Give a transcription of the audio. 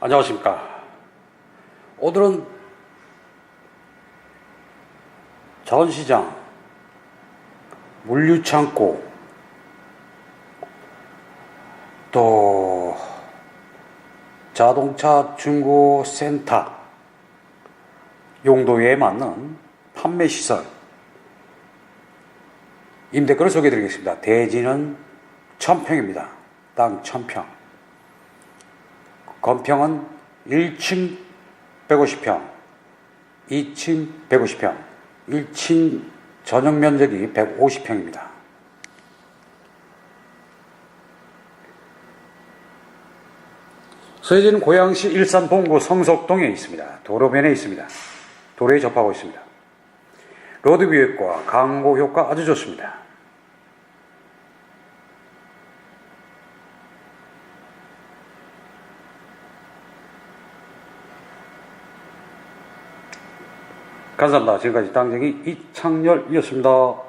안녕하십니까. 오늘은 전시장, 물류창고, 또 자동차 중고센터 용도에 맞는 판매시설, 임대권을 소개해 드리겠습니다. 대지는 천평입니다. 땅 천평. 건평은 1층 150평, 2층 150평, 1층 전용 면적이 150평입니다. 서해지는 고양시 일산 봉구 성석동에 있습니다. 도로변에 있습니다. 도로에 접하고 있습니다. 로드 비획과 광고 효과 아주 좋습니다. 감사합니다. 지금까지 당정이 이창렬이었습니다.